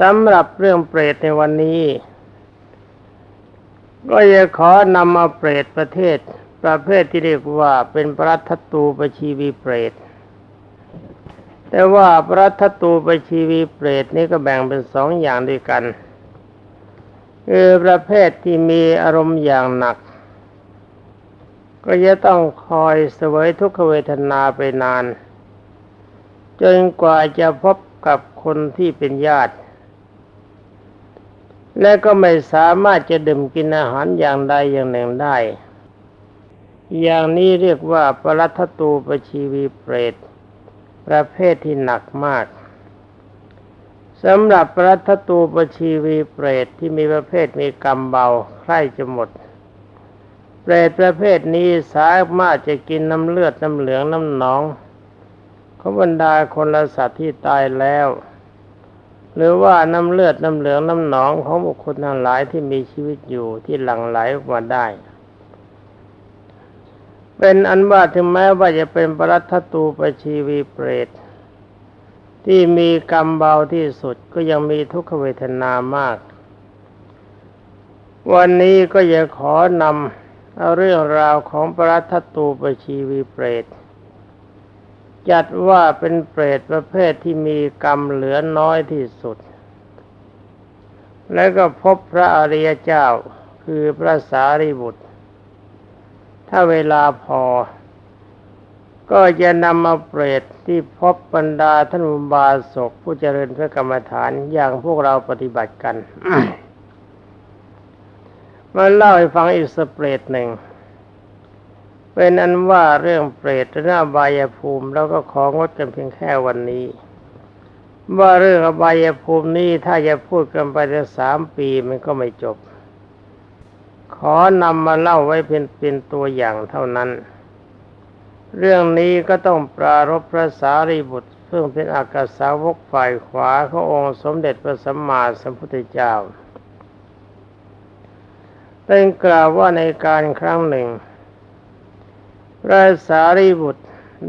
สำหรับเรื่องเปรตในวันนี้ ก็จะขอนำเอาเปรตประเทศ ประเภทที่เรียกว่าเป็นปรัตตูปชีวีเปรต แต่ว่าปรัตตูปชีวีเปรตนี้ก็แบ่งเป็นสองอย่างด้วยกันคือประเภทที่มีอารมณ์อย่างหนัก ก็จะต้องคอยเสวยทุกขเวทนาไปนาน จนกว่าจะพบกับคนที่เป็นญาติ และก็ไม่สามารถจะดื่มกินอาหารอย่างใดอย่างหนึ่งได้ อย่างนี้เรียกว่าปรัตตูปชีวีเปรต ประเภทที่หนักมากสำหรับปรัตตูปชีวีเปรตที่มีประเภทมีกรรมเบาใคร่จะหมด เปรตประเภทนี้สามารถจะกินน้ำเลือดน้ำเหลืองน้ำหนองของบรรดาคนละสัตว์ที่ตายแล้ว หรือว่าน้ำเลือดน้ำเหลืองน้ำหนองของบุคคลทั้งหลายที่มีชีวิตอยู่ที่หลั่งไหลออกมาได้ เป็นอันว่าถึงแม้ว่าจะเป็นปรัตตูปชีวีเปรต ที่มีกรรมเบาที่สุดก็ยังมีทุกขเวทนามาก วันนี้ก็จะขอนำเอาเรื่องราวของปรัตตูปชีวีเปรต จัดว่าเป็นเปรตประเภทที่มีกรรมเหลือน้อยที่สุด แล้วก็พบพระอริยเจ้าคือพระสารีบุตร ถ้าเวลาพอ ก็จะนำมาเปรตที่พบบรรดาท่านอุบาสกผู้เจริญพระกรรมฐานอย่างพวกเราปฏิบัติกัน มาเล่าให้ฟังอีกสเปรตหนึ่ง เป็นอันว่าเรื่องเปรตหน้าบายภูมิแล้วก็ของดกันเพียงแค่วันนี้ ว่าเรื่องอบายภูมินี้ถ้าจะพูดกันไปจะสามปีมันก็ไม่จบ ขอนำมาเล่าไว้เป็นเป็นตัวอย่างเท่านั้น เรื่องนี้ก็ต้องปรารบพระสารีบุตรซึ่งเป็นอากาสาวกฝ่ายขวาขององค์สมเด็จพระสัมมาสัมพุทธเจ้าได้กล่าวว่าในการครั้งหนึ่ง พระสารีบุตร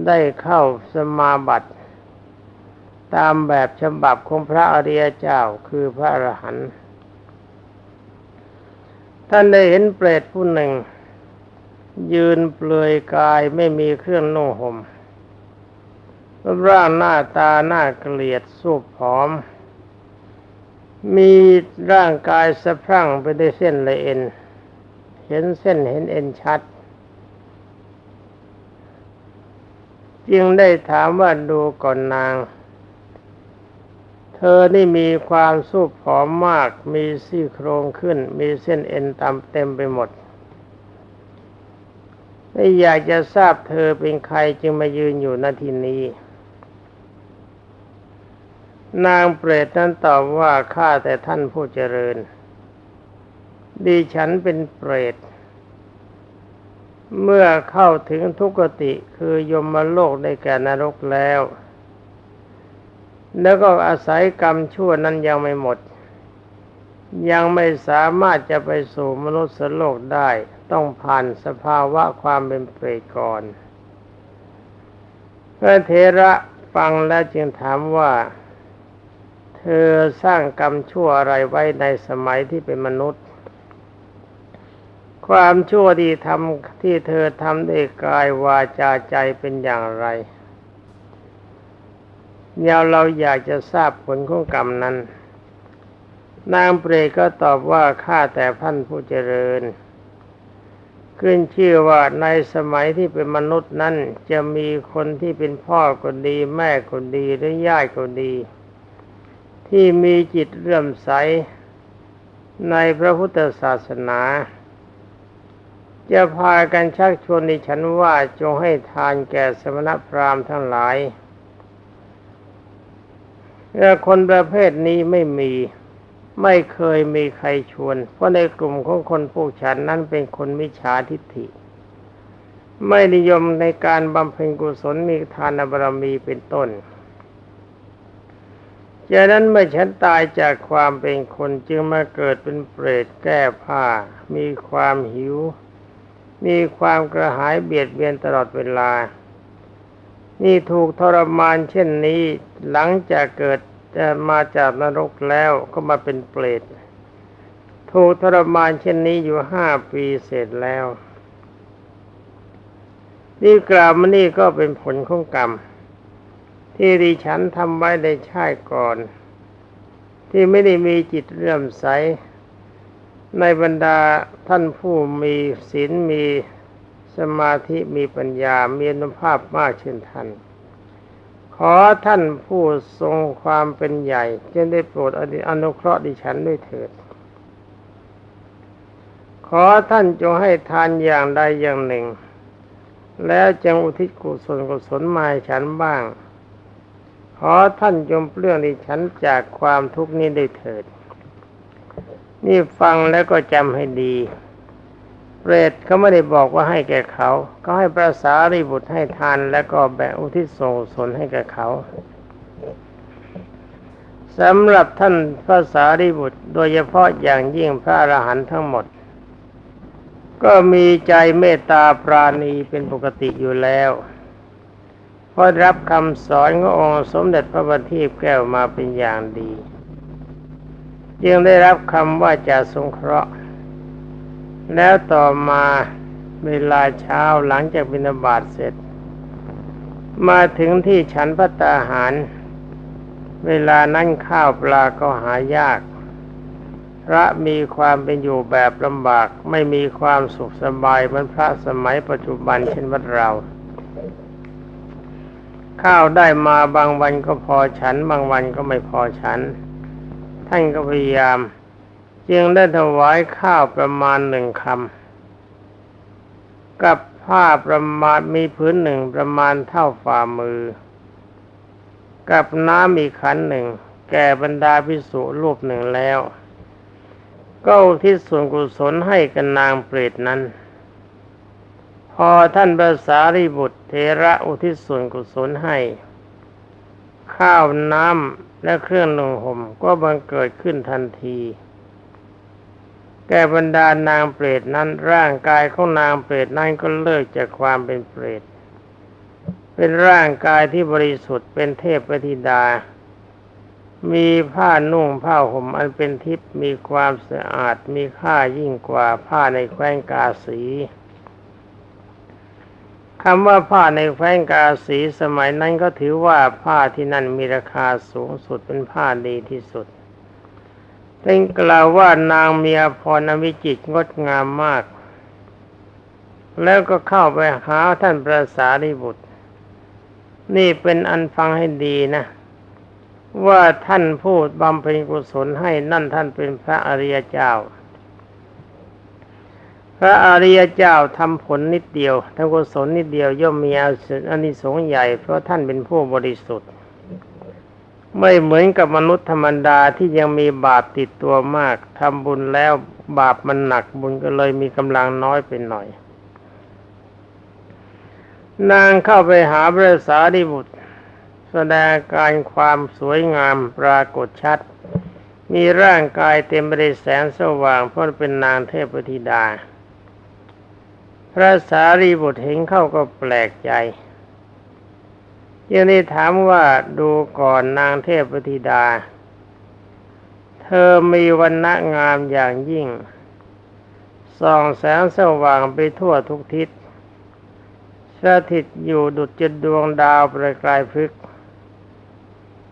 ได้เข้าสมาบัติ ตามแบบฉบับของพระอริยเจ้าคือพระอรหันต์ท่านได้เห็นเปรตผู้หนึ่ง ยืนเปลือยกายไม่มีเครื่องนุ่งห่มรูปร่างหน้าตาหน้าเกลียดสูบผอม มีร่างกายสะพรั่งไปด้วยเส้นละเอ็น เห็นเส้นเห็นเอ็นชัด จึงได้ถามว่าดูก่อนนาง เธอนี่มีความสูบผอมมาก มีซี่โครงขึ้น มีเส้นเอ็นตามเต็มไปหมด ไม่อยากจะทราบเธอเป็นใครจึงมายืนอยู่ณที่นี้ นางเปรตนั้นตอบว่าข้าแต่ท่านผู้เจริญดิฉันเป็นเปรต เมื่อเข้าถึงทุกติคือยมโลกได้แก่นรกแล้ว แล้วก็อาศัยกรรมชั่วนั้นยังไม่หมด ยังไม่สามารถจะไปสู่มนุษย์โลกได้ ต้องผ่านสภาวะความเป็นเปรตก่อนพระเทระฟังแล้วจึงถามว่า เธอสร้างกรรมชั่วอะไรไว้ในสมัยที่เป็นมนุษย์ ความชั่วที่ทำที่เธอทำด้วยกายวาจาใจเป็นอย่างไรเยาเราอยากจะทราบผลของกรรมนั้น นางเปรตก็ตอบว่าข้าแต่ท่านผู้เจริญ ขึ้นชื่อว่าในสมัยที่เป็นมนุษย์นั้น จะมีคนที่เป็นพ่อคนดี แม่คนดีหรือญาติคนดี ที่มีจิตเรื่อมใสในพระพุทธศาสนา จะพากันชักชวนในฉันว่าจงให้ทานแก่สมณพราหมณ์ทั้งหลายแต่คนประเภทนี้ไม่มีไม่เคยมีใครชวน เพราะในกลุ่มของคนพวกฉันนั้นเป็นคนมิจฉาทิฏฐิ ไม่นิยมในการบำเพ็ญกุศลมีทานบารมีเป็นต้นจากนั้นเมื่อฉันตายจากความเป็นคนจึงมาเกิดเป็นเปรตแก้ผ้า มีความหิว มีความกระหายเบียดเบียนตลอดเวลา นี่ถูกทรมานเช่นนี้หลังจากเกิดจะมาจากนรกแล้วก็มาเป็นเปรตถูกทรมานเช่นนี้อยู่ห้าปีเสร็จแล้ว นี่กล่าวมานี่ก็เป็นผลของกรรม ที่ดิฉันทำไว้ในชาติก่อน ที่ไม่ได้มีจิตเลื่อมใส ในบรรดาท่านผู้มีศีลมีสมาธิมีปัญญา มีอนุภาพมากเช่นท่าน ขอท่านผู้ทรงความเป็นใหญ่จึงได้โปรดอนุเคราะห์ดิฉันด้วยเถิด ขอท่านจงให้ทานอย่างใดอย่างหนึ่ง แล้วจงอุทิศกุศลกุศลมาให้ฉันบ้าง ขอท่านจงเปลื้องดิฉันจากความทุกข์นี้ด้วยเถิด นี่ฟังแล้วก็จำให้ดีเปรตเขาไม่ได้บอกว่าให้แก่เขา ก็ให้พระสารีบุตรให้ทาน แล้วก็แบ่งอุทิศส่งกุศลให้แก่เขาสำหรับท่านพระสารีบุตร โดยเฉพาะอย่างยิ่งพระอรหันต์ทั้งหมด ก็มีใจเมตตาปราณีเป็นปกติอยู่แล้วพราะรับคำสอนขององค์สมเด็จพระบัณฑิตแก้วมาเป็นอย่างดี จึงได้รับคำว่าจะสงเคราะห์ แล้วต่อมาเวลาเช้าหลังจากบิณฑบาตเสร็จ มาถึงที่ฉันพัตตาหาร เวลานั้นข้าวปลาก็หายาก พระมีความเป็นอยู่แบบลำบากไม่มีความสุขสบายเหมือนพระสมัยปัจจุบันเช่นวัดเรา ข้าวได้มาบางวันก็พอฉัน บางวันก็ไม่พอฉัน ท่านก็พยายาม จึงได้ถวายข้าวประมาณหนึ่งคำ กับผ้าประมาณมีพื้นหนึ่งประมาณเท่าฝ่ามือ กับน้ำอีกขันหนึ่ง แก่บรรดาพิสุรูปหนึ่งแล้ว ก็อุทิศส่วนกุศลให้กันนางเปรตนั้น พอท่านพระสารีบุตรเทระอุทิศส่วนกุศลให้ ข้าวน้ำ และเครื่องนุ่งห่มก็บังเกิดขึ้นทันที แก่บรรดานางเปรตนั้นร่างกายของนางเปรตนั้นก็เลิกจากความเป็นเปรต เป็นร่างกายที่บริสุทธิ์เป็นเทพปธิดา มีผ้านุ่งผ้าห่มอันเป็นทิพย์มีความสะอาดมีค่ายิ่งกว่าผ้าในแคว้นกาสี คำว่าผ้าในแคว้นกาสีสมัยนั้นก็ถือว่าผ้าที่นั่นมีราคาสูงสุดเป็นผ้าดีที่สุดเป็นกล่าวว่านางเมีอภรณ์วิจิตรงดงามมาก แล้วก็เข้าไปหาท่านพระสารีบุตร นี่เป็นอันฟังให้ดีนะ ว่าท่านพูดบำเพ็ญกุศลให้นั่นท่านเป็นพระอริยเจ้า พระอริยเจ้าทำผลนิดเดียวทำกุศลนิดเดียวย่อมมีอานิสงส์ใหญ่ เพราะท่านเป็นผู้บริสุทธิ์ ไม่เหมือนกับมนุษย์ธรรมดาที่ยังมีบาปติดตัวมากทำบุญแล้วบาปมันหนักบุญก็เลยมีกำลังน้อยไปหน่อย นางเข้าไปหาพระสารีบุตร แสดงการความสวยงามปรากฏชัด มีร่างกายเต็มไปด้วยแสงสว่างเพราะเป็นนางเทพธิดา พระสารีบุตรเห็นเข้าก็แปลกใจยังได้ถามว่าดูก่อนนางเทพธิดา เธอมีวันณะงามอย่างยิ่ง ส่องแสงสว่างไปทั่วทุกทิศสถิตอยู่ดุจจดวงดาวประกายพฤกษ์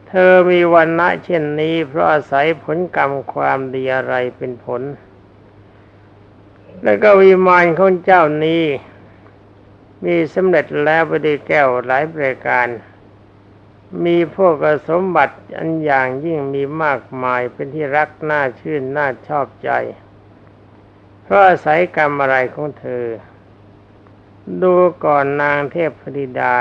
เธอมีวันณะเช่นนี้เพราะอาศัยผลกรรมความดีอะไรเป็นผล และก็วิมานของเจ้านี้ มีสำเร็จแล้วไปด้วยแก้วหลายประการ มีพวกสมบัติอันอย่างยิ่งมีมากมายเป็นที่รักน่าชื่นน่าชอบใจ เพราะอาศัยกรรมอะไรของเธอ ดูก่อนนางเทพธิดา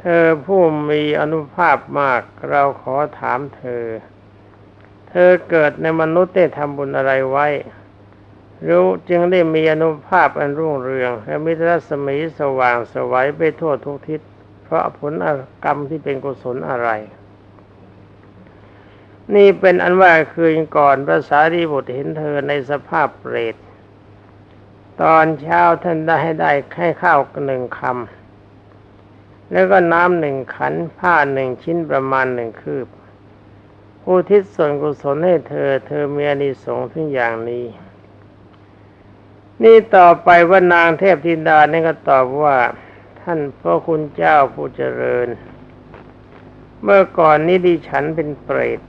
เธอผู้มีอนุภาพมากเราขอถามเธอ เธอเกิดในมนุษย์ได้ทำบุญอะไรไว้ รู้จึงได้มีอนุภาพอันรุ่งเรือง และมิตรรัศมีสว่างสวัยไปทั่วทุกทิศ เพราะผลกรรมที่เป็นกุศลอะไร นี่เป็นอันว่าคืนก่อนพระสารีบุตรเห็นเธอในสภาพเปรต ตอนเช้าท่านได้ให้ได้แค่ข้าวหนึ่งคำ แล้วก็น้ำหนึ่งขันผ้าหนึ่งชิ้นประมาณหนึ่งคืบอุทิศส่วนกุศลให้เธอ เธอมีอนิสงส์ถึงอย่างนี้ นี่ต่อไปว่านางเทพธิดานี่ก็ตอบว่า ท่านพระคุณเจ้าผู้เจริญ เมื่อก่อนนี้ดิฉันเป็นเปรต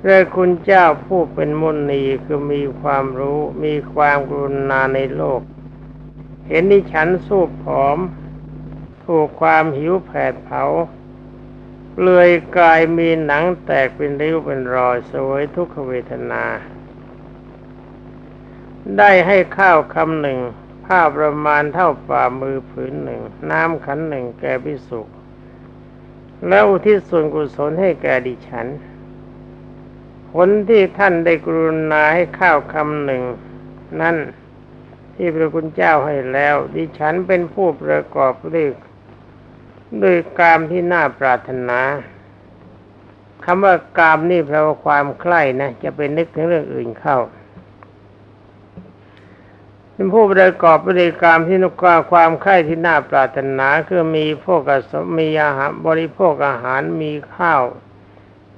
พระคุณเจ้าผู้เป็นมนนีคือมีความรู้มีความกรุณาในโลก เห็นดิฉันสู้ผอม ถูกความหิวแผดเผาเปลือยกายมีหนังแตกเป็นริ้วเป็นรอยสวยทุกขเวทนา ได้ให้ข้าวคำหนึ่ง ผ้าประมาณเท่าฝ่ามือผืนหนึ่ง น้ำขันหนึ่งแก่พิสุแล้วอุทิศส่วนกุศลให้แก่ดิฉัน ผลที่ท่านได้กรุณาให้ข้าวคำหนึ่ง นั่นที่พระคุณเจ้าให้แล้ว ดิฉันเป็นผู้ประกอบด้วยด้วยกามที่น่าปรารถนาคำว่ากามนี่แปลว่าความใคร่นะ จะไปนึกถึงเรื่องอื่นเข้า เป็นผู้ประกอบด้วยกามที่นุกาความใคร่ที่น่าปรารถนาคือมีพวกกสมมีอาหารบริโภคอาหารมีข้าว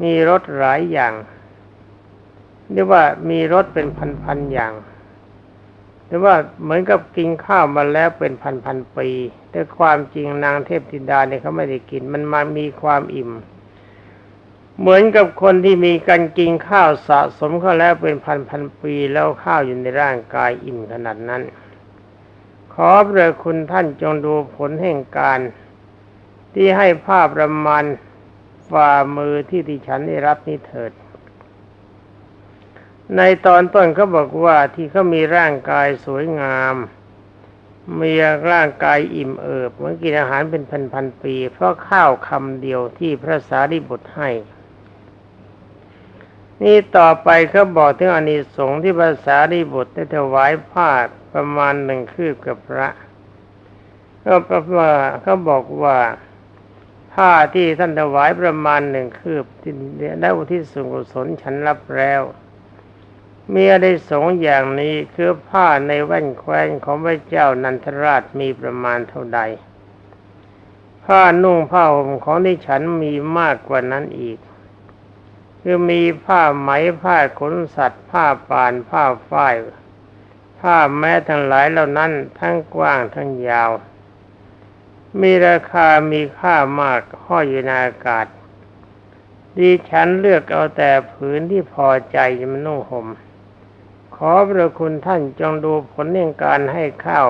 มีรสหลายอย่างเรียกว่ามีรสเป็นพันๆอย่างแต่ว่าเหมือนกับกินข้าวมาแล้วเป็นพันๆปี แต่ความจริงนางเทพธิดาเนี่ยเขาไม่ได้กิน มันมามีความอิ่ม เหมือนกับคนที่มีการกินข้าวสะสมเข้าแล้วเป็นพันๆปีแล้วข้าวอยู่ในร่างกายอิ่มขนาดนั้น ขอพระคุณท่านจงดูผลแห่งการ ที่ให้ภาพประมาณฝ่ามือที่ดิฉันได้รับนี้เถิด ในตอนต้นเขาบอกว่าที่เขามีร่างกายสวยงามมีร่างกายอิ่มเอิบเหมือนกินอาหารเป็นพันๆปี เพราะข้าวคำเดียวที่พระสารีบุตรให้ นี่ต่อไปเขาบอกถึงอานิสงส์ที่พระสารีบุตรได้ถวายผ้าประมาณหนึ่งคืบกับพระ ก็เพระว่าเขาบอกว่าผ้าที่ท่านถวายประมาณหนึ่งคืบที่ได้อุทิศส่วนกุศลฉันรับแล้วมีอะไรสองอย่างนี้คือผ้าในแว่นแคว้นของพระเจ้านันทราชมีประมาณเท่าใด ผ้านุ่งผ้าห่มของดิฉันมีมากกว่านั้นอีก คือมีผ้าไหมผ้าขนสัตว์ ผ้าป่านผ้าฝ้ายผ้าแม้ทั้งหลายเหล่านั้นทั้งกว้างทั้งยาว มีราคามีค่ามากห้อยอยู่ในอากาศดิฉันเลือกเอาแต่ผืนที่พอใจมันนุ่งห่มขอพระคุณท่านจงดูผลแห่งการให้ข้าว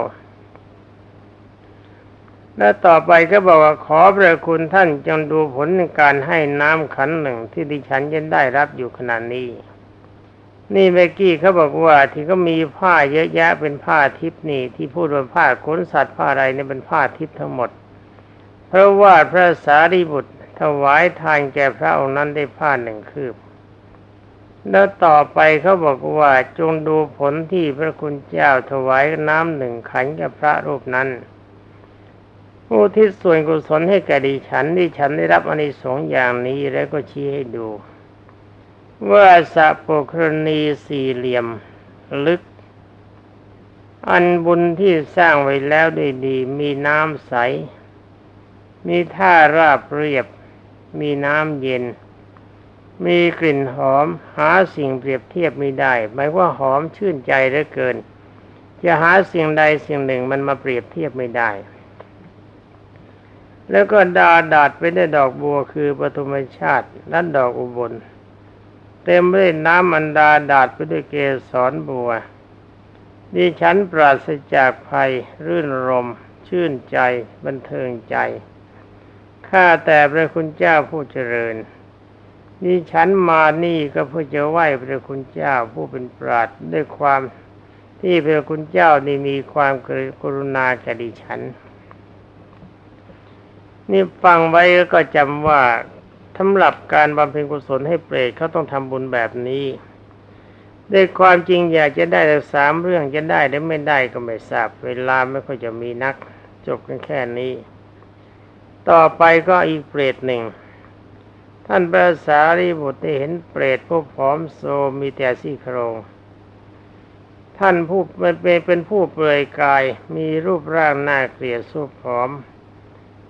และต่อไปก็บอกว่าขอพระคุณท่านจงดูผลในการให้น้ำขันหนึ่งที่ดิฉันยังได้รับอยู่ขณะนี้ นี่เมื่อกี้เขาบอกว่าที่ก็มีผ้าเยอะแยะเป็นผ้าทิพนี่ที่พูดว่าผ้าขนสัตว์ผ้าอะไรเนี่ยเป็นผ้าทิพทั้งหมด เพราะว่าพระสารีบุตรถวายทานแก่พระองค์นั้นได้ผ้าหนึ่งคืบ แล้วต่อไปเขาบอกว่าจงดูผลที่พระคุณเจ้าถวายน้ำหนึ่งขันกับพระรูปนั้น ผู้ที่ส่วนกุศลให้แก่ดิฉันดิฉันได้รับอานิสงส์อย่างนี้แล้วก็ชี้ให้ดู ว่าสะโปครณีสี่เหลี่ยมลึก อันบุญที่สร้างไว้แล้วด้ดีมีน้ำใส มีท่าราบเรียบ มีน้ำเย็น มีกลิ่นหอม หาสิ่งเปรียบเทียบไม่ได้หมายว่าหอมชื่นใจเหลือเกิน จะหาสิ่งใดสิ่งหนึ่งมันมาเปรียบเทียบไม่ได้ แล้วก็ดาดาดไปด้วยดอกบัวคือปฐมชาติและดอกอุบล เต็มไปด้วยน้ำอันดาดาดไปด้วยเกสรบัวดิฉันปราศจากภัย รื่นรม ชื่นใจ บันเทิงใจ ข้าแต่พระคุณเจ้าผู้เจริญนี่ฉันมานี่ก็เพื่อจะไหว้พระคุณเจ้าผู้เป็นปราดด้วยความที่พระคุณเจ้านี่มีความกรุณาแก่ดิฉัน นี่ฟังไว้ก็จำว่าสำหรับการบำเพ็ญกุศลให้เปรตเขาต้องทำบุญแบบนี้ด้วยความจริงอยากจะได้แต่สามเรื่องจะได้หรือไม่ได้ก็ไม่ทราบ เวลาไม่ค่อยจะมีนัก จบกันแค่นี้ ต่อไปก็อีกเปรตหนึ่ง ท่านพระสารีบุตรได้เห็นเปรตผู้ผอมโซมีแต่ซี่โครงท่านผู้เป็นเป็นผู้เปลือยกายมีรูปร่างหน่าเกลียดสุผอม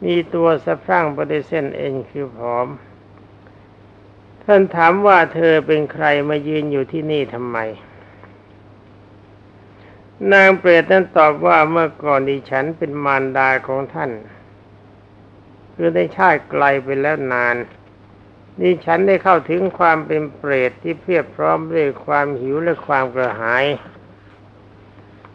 มีตัวสะพรั่งปฏิเส้นเอ็นคือผอม ท่านถามว่าเธอเป็นใครมายืนอยู่ที่นี่ทำไม นางเปรตนั้นตอบว่าเมื่อก่อนดิฉันเป็นมารดาของท่าน คือได้ชาติไกลไปแล้วนานดิฉันได้เข้าถึงความเป็นเปรตที่เพียบพร้อมด้วยความหิวและความกระหาย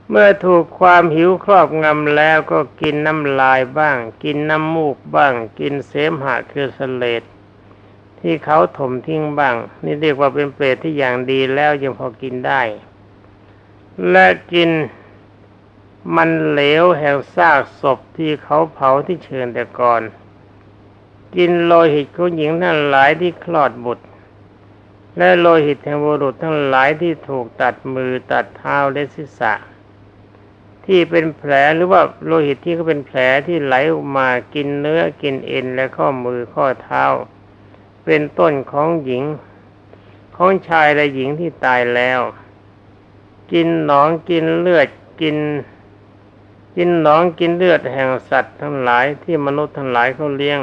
เมื่อถูกความหิวครอบงำแล้วก็กินน้ำลายบ้าง กินน้ำมูกบ้าง กินเสมหะคือสเลดที่เขาถมทิ้งบ้าง นี่เรียกว่าเป็นเปรตที่อย่างดีแล้วยังพอกินได้ และกินมันเหลวแห่งซากศพที่เขาเผาที่เชิญแต่ก่อน กินโลหิตของหญิงทั้งหลายที่คลอดบุตร และโลหิตแห่งบุรุษทั้งหลายที่ถูกตัดมือตัดเท้าและศีรษะ ที่เป็นแผลหรือว่าโลหิตที่เขาเป็นแผลที่ไหลออกมากินเนื้อกินเอ็นและข้อมือข้อเท้า เป็นต้นของหญิง ของชายและหญิงที่ตายแล้ว กินหนองกินเลือดกิน กินหนองกินเลือดแห่งสัตว์ทั้งหลายที่มนุษย์ทั้งหลายเขาเลี้ยง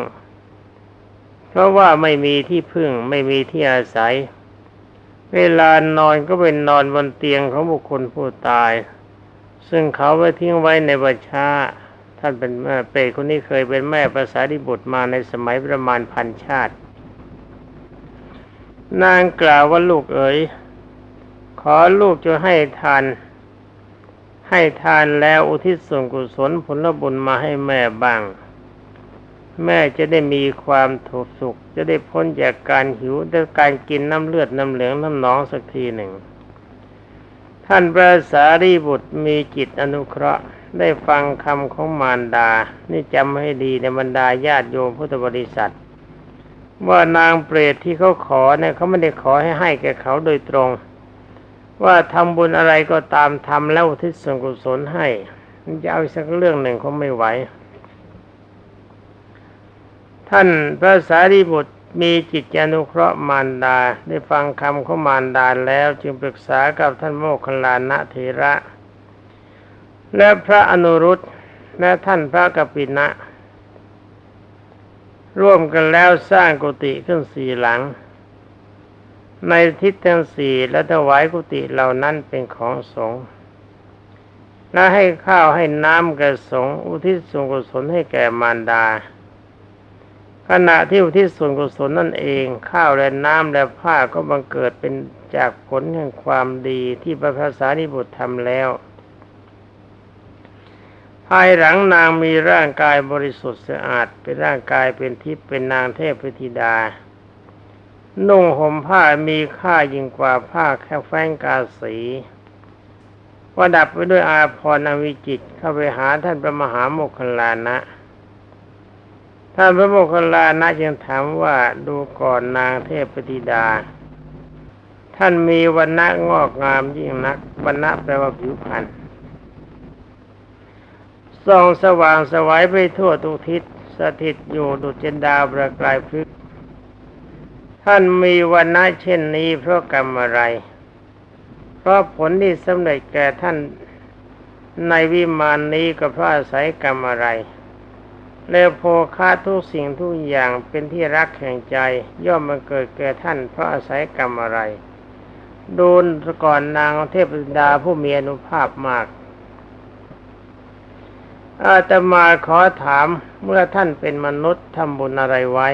เพราะว่าไม่มีที่พึ่งไม่มีที่อาศัย เวลานอนก็เป็นนอนบนเตียงของบุคคลผู้ตาย ซึ่งเขาไว้ทิ้งไว้ในบัญชาท่านเป็นแม่เปรตคนนี้เคยเป็นแม่ภาษาดิบุตรมาในสมัยประมาณพันชาติ นางกล่าวว่าลูกเอ๋ยขอลูกจะให้ทาน ให้ทานแล้วอุทิศส่วนกุศลผลบุญมาให้แม่บ้าง แม่จะได้มีความถูกสุข จะได้พ้นจากการหิวและการกินน้ำเลือดน้ำเหลืองน้ำหนองสักทีหนึ่ง ท่านพระสารีบุตรมีจิตอนุเคราะห์ได้ฟังคำของมารดา นี่จำให้ดีในบรรดาญาติโยมพุทธบริษัท ว่านางเปรตที่เขาขอเนี่ยเขาไม่ได้ขอให้ให้แก่เขาโดยตรง ว่าทำบุญอะไรก็ตามทำแล้วทิศส่วนกุศลให้มันจะเอาอีกสักเรื่องหนึ่งเขาไม่ไหว ท่านพระสารีบุตร มีจิตอนุเคราะห์มารดา ได้ฟังคำของมารดาแล้วจึงปรึกษากับท่านโมคคัลลานะเถระ และพระอนุรุตและท่านพระกปินะ ร่วมกันแล้วสร้างกุฏิขึ้นสี่หลัง ในทิศทั้งสี่และถวายกุฏิเหล่านั้นเป็นของสงฆ์และให้ข้าวให้น้ำแก่สงฆ์อุทิศส่วนกุศลให้แก่มารดา ขณะที่อุทิศส่วนกุศลนั่นเอง ข้าวและน้ำและผ้าก็บังเกิดเป็นจากผลแห่งความดีที่พระภาษานิบุตรทำแล้ว ภายหลังนางมีร่างกายบริสุทธิ์สะอาด เป็นร่างกายเป็นทิพย์เป็นนางเทพธิดา นุ่งห่มผ้ามีค่ายิ่งกว่าผ้าแค่แฟงกาสีว่าดับไปด้วยอาภรณ์วิจิตเข้าไปหาท่านพระมหาโมคคลานะ ท่านพระโมคคัลลานะจึงถามว่าดูก่อนนางเทพธิดา ท่านมีวันณะงอกงามยิ่งนักวันณะแปลว่าผิวพรรณส่องสว่างสวัยไปทั่วทุกทิศสถิตอยู่ดุจเจนดาวประกายพฤกท่านมีวันณะเช่นนี้เพราะกรรมอะไร เพราะผลที่สำเร็จแก่ท่านในวิมานนี้ก็เพราะอาศัยกรรมอะไร แล้วโภคาทุกสิ่งทุกอย่างเป็นที่รักแห่งใจ ย่อมมาเกิดแก่ท่านเพราะอาศัยกรรมอะไรดูนก่อนนางเทพดาผู้มีอนุภาพมากอาตมาขอถามเมื่อท่านเป็นมนุษย์ทำบุญอะไรไว้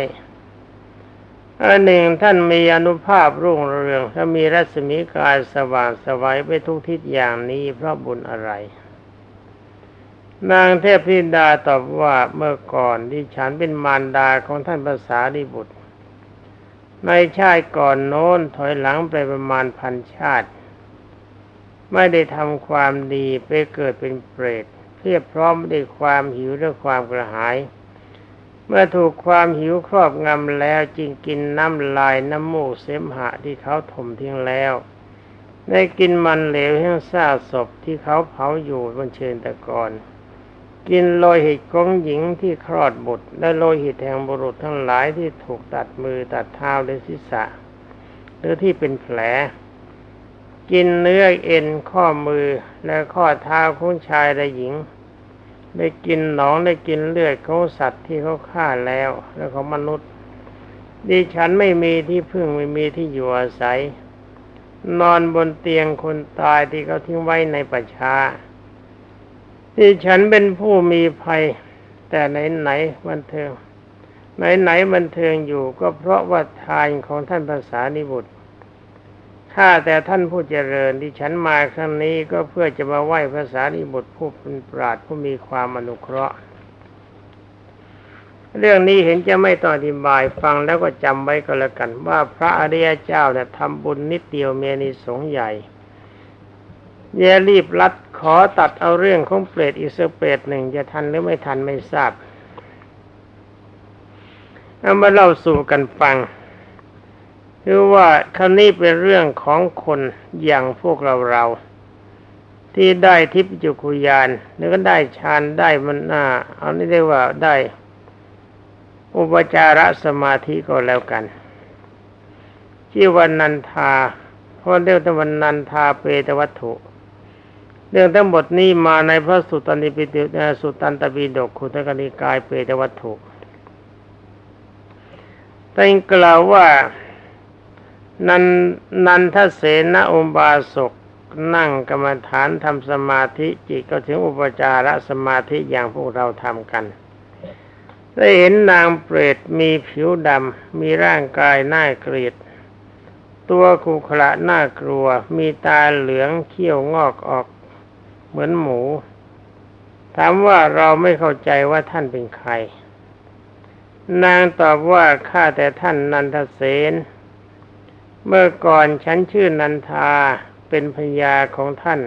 อันหนึ่งท่านมีอนุภาพรุ่งเรืองและมีรัศมีกายสว่างสวัยไปทุกทิศอย่างนี้เพราะบุญอะไร นางเทพธิดาตอบว่าเมื่อก่อนที่ฉันเป็นมารดาของท่านภาษาดิบุตร ในชาติก่อนโน้นถอยหลังไปประมาณพันชาติ ไม่ได้ทำความดีไปเกิดเป็นเปรตเพียบพร้อมด้วยความหิวและความกระหาย เมื่อถูกความหิวครอบงำแล้วจึงกินน้ำลายน้ำมูกเสมหะที่เขาถมทิ้งแล้ว ได้กินมันเหลวแห้งซาศพที่เขาเผาอยู่บนเชิญตะกอน กินโลหิตของหญิงที่คลอดบุตร และโลหิตแห่งบุรุษทั้งหลายที่ถูกตัดมือตัดเท้าและศีรษะ หรือที่เป็นแผล กินเนื้อเอ็นข้อมือและข้อเท้าของชายและหญิง ได้กินหนองได้กินเลือดของสัตว์ที่เขาฆ่าแล้ว และของมนุษย์ดิฉันไม่มีที่พึ่งไม่มีที่อยู่อาศัย นอนบนเตียงคนตายที่เขาทิ้งไว้ในป่าช้า ดิฉันเป็นผู้มีภัย แต่ไหนไหนบันเทิง ไหนไหนบันเทิงอยู่ก็เพราะว่าทานของท่านภาษานิบุตรข้าแต่ท่านผู้เจริญที่ฉันมาครั้งนี้ก็เพื่อจะมาไหว้ภาษานิบุตรผู้เป็นปราดผู้มีความอนุเคราะห์ เรื่องนี้เห็นจะไม่ต้องอธิบายฟังแล้วก็จำไว้ก็แล้วกัน ว่าพระอริยเจ้าเนี่ยทำบุญนิดเดียวเมียนิสงใหญ่อย่ารีบรัด ขอตัดเอาเรื่องของเปรตอีกสักเปรตหนึ่งจะทันหรือไม่ทันไม่ทราบเอามาเล่าสู่กันฟังคือว่าครั้นี้เป็นเรื่องของคนอย่างพวกเราเรา ที่ได้ทิพย์จุกุยานแล้วก็ได้ฌานได้มันนาเอานี่ได้ว่าได้อุปจารสมาธิก็แล้วกันชื่อวันนันทาเพราะเรียกว่านันทาเปตวัตถุ เรื่องทั้งหมดนี้มาในพระสุตตันติปิฎกสุตตันตปิฎกขุตกนิกายเปตวัตถุแต่กล่าวว่านันนันทเสนอุบาสกนั่งกรรมฐานทำสมาธิจิตก็ถึงอุปจารสมาธิอย่างพวกเราทำกัน ได้เห็นนางเปรตมีผิวดำ มีร่างกายน่าเกลียด ตัวขรุขระน่ากลัว มีตาเหลืองเขี้ยวงอกออก เหมือนหมู ถามว่าเราไม่เข้าใจว่าท่านเป็นใคร นางตอบว่าข้าแต่ท่านนันทเสนเมื่อก่อนฉันชื่อนันทาเป็นพญาของท่าน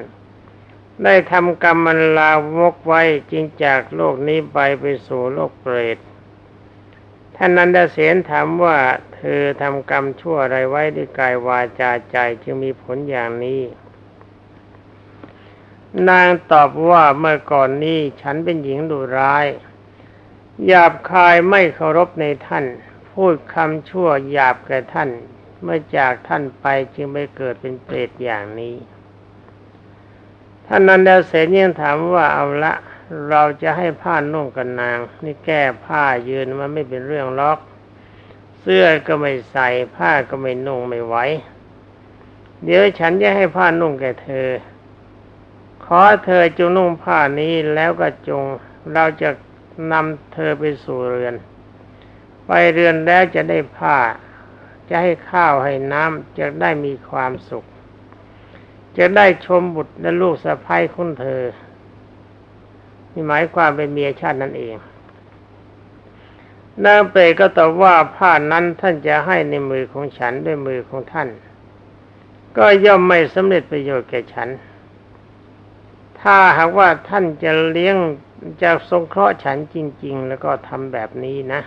ได้ทำกรรมมันลามกไว้จึงจากโลกนี้ไปไปสู่โลกเปรตท่านนันทเสนถามว่าเธอทำกรรมชั่วอะไรไว้ด้วยกายวาจาใจจึงมีผลอย่างนี้ นางตอบว่าเมื่อก่อนนี้ฉันเป็นหญิงดุร้าย หยาบคายไม่เคารพในท่าน พูดคำชั่วหยาบแก่ท่าน เมื่อจากท่านไปจึงไม่เกิดเป็นเปรตอย่างนี้ท่านนันดาเสนยังถามว่าเอาละเราจะให้ผ้านุ่งกันนาง นี่แก้ผ้ายืนมันไม่เป็นเรื่องล็อก เสื้อก็ไม่ใส่ผ้าก็ไม่นุ่งไม่ไหวเดี๋ยวฉันจะให้ผ้านุ่งแก่เธอ ขอเธอจงนุ่งผ้านี้แล้วก็จงเราจะนำเธอไปสู่เรือน ไปเรือนแล้วจะได้ผ้า จะให้ข้าวให้น้ำจะได้มีความสุข จะได้ชมบุตรและลูกสะใภ้ของเธอนี่หมายความเป็นเมียชาตินั่นเองนางเปรก็ตอบว่าผ้านั้นท่านจะให้ในมือของฉันด้วยมือของท่าน ก็ย่อมไม่สำเร็จประโยชน์แก่ฉัน ถ้าหากว่าท่านจะเลี้ยงจะสงเคราะห์ฉันจริง ๆ แล้วก็ทำแบบนี้นะ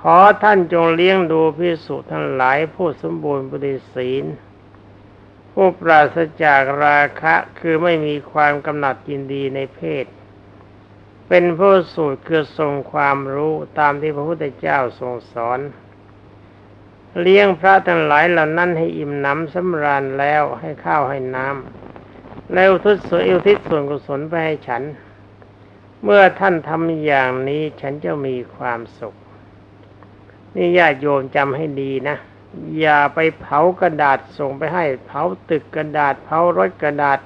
ขอท่านจงเลี้ยงดูพิสุทั้งหลายผู้สมบูรณ์บริศีล ผู้ปราศจากราคะคือไม่มีความกำหนัดยินดีในเพศ เป็นผู้สูตรคือทรงความรู้ตามที่พระพุทธเจ้าทรงสอน เลี้ยงพระทั้งหลายเหล่านั้นให้อิ่มหนำสำราญแล้วให้ข้าวให้น้ำ แล้วทุศส่วนอุทิศส่วนกุศลไปให้ฉัน เมื่อท่านทำอย่างนี้ฉันจะมีความสุข นี่ญาติโยมจำให้ดีนะ อย่าไปเผากระดาษส่งไปให้ เผาตึกกระดาษ เผารถกระดาษ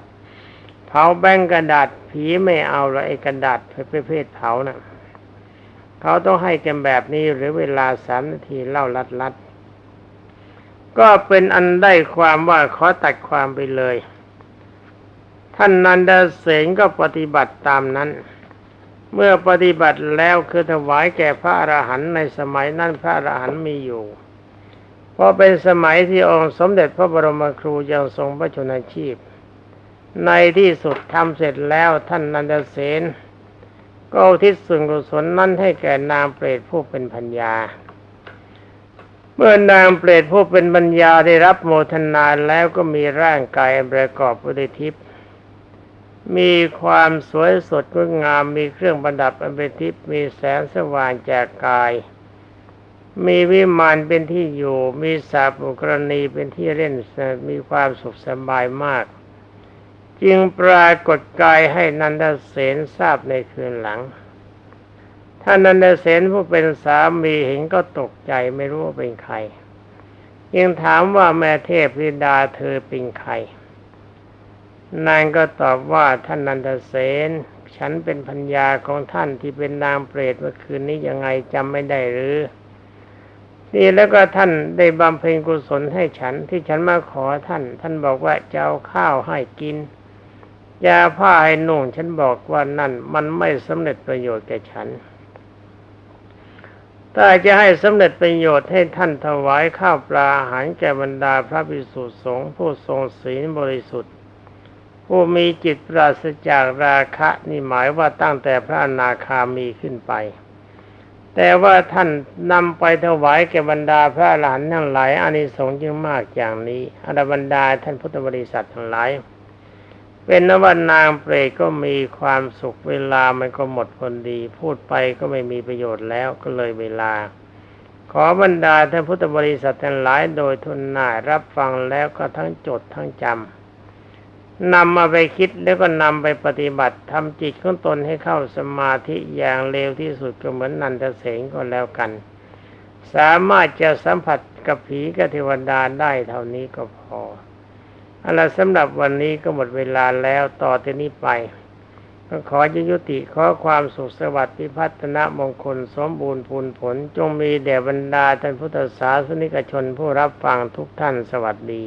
เผาแบงกระดาษ ผีไม่เอาหรอกไอ้กระดาษประเภทเผานะ่ะเขาต้องให้กันแบบนี้หรือเวลาสามนาทีเล่าลัดลัดก็เป็นอันได้ความว่าขอตัดความไปเลย ท่านนันดาเสนก็ปฏิบัติตามนั้น เมื่อปฏิบัติแล้วคือถวายแก่พระอรหันต์ในสมัยนั้นพระอรหันต์มีอยู่เพราะเป็นสมัยที่องค์สมเด็จพระบรมครูยังทรงพระชนชีพ ในที่สุดทำเสร็จแล้วท่านนันดาเสนก็อุทิศส่วนกุศลนั้นให้แก่นางเปรตผู้เป็นพัญญา เมื่อนางเปรตผู้เป็นปัญญาได้รับโมทนาแล้วก็มีร่างกายประกอบด้วยทิพย์ มีความสวยสดงดงาม มีเครื่องประดับอันเป็นทิพย์มีแสงสว่างจากกาย มีวิมานเป็นที่อยู่ มีสาปุกรณีเป็นที่เล่นมีความสุขสบายมาก จึงปรากฏกายให้นันทเสนทราบในคืนหลังท่านนันเดเสนผู้เป็นสามีเห็นก็ตกใจไม่รู้ว่าเป็นใครยังถามว่าแม่เทพธิดาเธอเป็นใคร นางก็ตอบว่าท่านนันทเสนฉันเป็นพัญญาของท่านที่เป็นนางเปรตเมื่อคืนนี้ยังไงจำไม่ได้หรือนี่แล้วก็ท่านได้บำเพ็ญกุศลให้ฉันที่ฉันมาขอท่าน ท่านบอกว่าจะเอาข้าวให้กินยาผ้าให้นุ่งฉันบอกว่านั่นมันไม่สำเร็จประโยชน์แก่ฉันถ้าจะให้สำเร็จประโยชน์ให้ท่านถวายข้าวปลาอาหารแก่บรรดาพระภิกษุสงฆ์ผู้ทรงศีลบริสุทธิ์ ผู้มีจิตปราศจากราคะนี่หมายว่าตั้งแต่พระอนาคามีขึ้นไป แต่ว่าท่านนำไปถวายแก่บรรดาพระอรหันทั้งหลายอานิสงส์จึงมากอย่างนี้อรบรรดาท่านพุทธบริษัททั้งหลาย เป็นนว่านางเปรตก็มีความสุขเวลามันก็หมดคนดี พูดไปก็ไม่มีประโยชน์แล้วก็เลยเวลาขอบรรดาท่านพุทธบริษัททั้งหลายโดยทุนหน่ายรับฟังแล้วก็ทั้งจดทั้งจำ นำมาไปคิดแล้วก็นำไปปฏิบัติทำจิตของตนให้เข้าสมาธิอย่างเร็วที่สุดก็เหมือนนันทเสงก็แล้วกัน สามารถจะสัมผัสกับผีกับเทวดาได้เท่านี้ก็พอเอาละสำหรับวันนี้ก็หมดเวลาแล้วต่อที่นี้ไปก็ขอจะยุติขอความสุขสวัสดิ์พิพัฒนมงคลสมบูรณ์พูนผล จงมีแด่บรรดาท่านพุทธศาสนิกชนผู้รับฟังทุกท่านสวัสดี